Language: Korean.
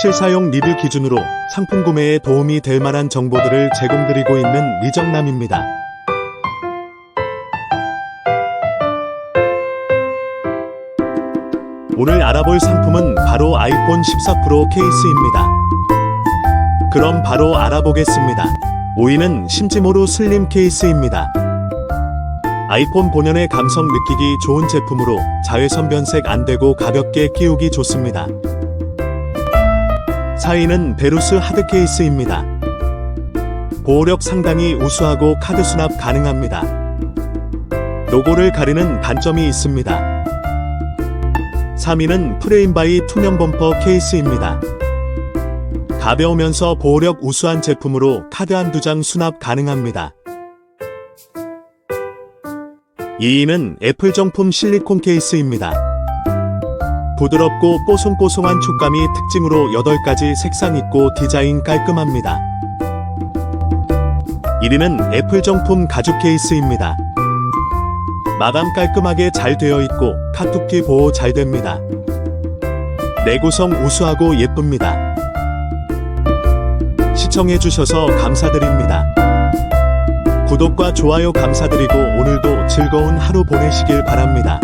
실사용 리뷰 기준으로 상품 구매에 도움이 될 만한 정보들을 제공드리고 있는 리정남입니다. 오늘 알아볼 상품은 바로 아이폰 14 프로 케이스입니다. 그럼 바로 알아보겠습니다. 5위는 심지모루 슬림 케이스입니다. 아이폰 본연의 감성 느끼기 좋은 제품으로 자외선 변색 안 되고 가볍게 끼우기 좋습니다. 4위는 베루스 하드 케이스입니다. 보호력 상당히 우수하고 카드 수납 가능합니다. 로고를 가리는 단점이 있습니다. 3위는 프레임바이 투명 범퍼 케이스입니다. 가벼우면서 보호력 우수한 제품으로 카드 한 두 장 수납 가능합니다. 2위는 애플 정품 실리콘 케이스입니다. 부드럽고 뽀송뽀송한 촉감이 특징으로 8가지 색상 있고 디자인 깔끔합니다. 1위는 애플 정품 가죽 케이스입니다. 마감 깔끔하게 잘 되어 있고 카툭기 보호 잘 됩니다. 내구성 우수하고 예쁩니다. 시청해주셔서 감사드립니다. 구독과 좋아요 감사드리고 오늘도 즐거운 하루 보내시길 바랍니다.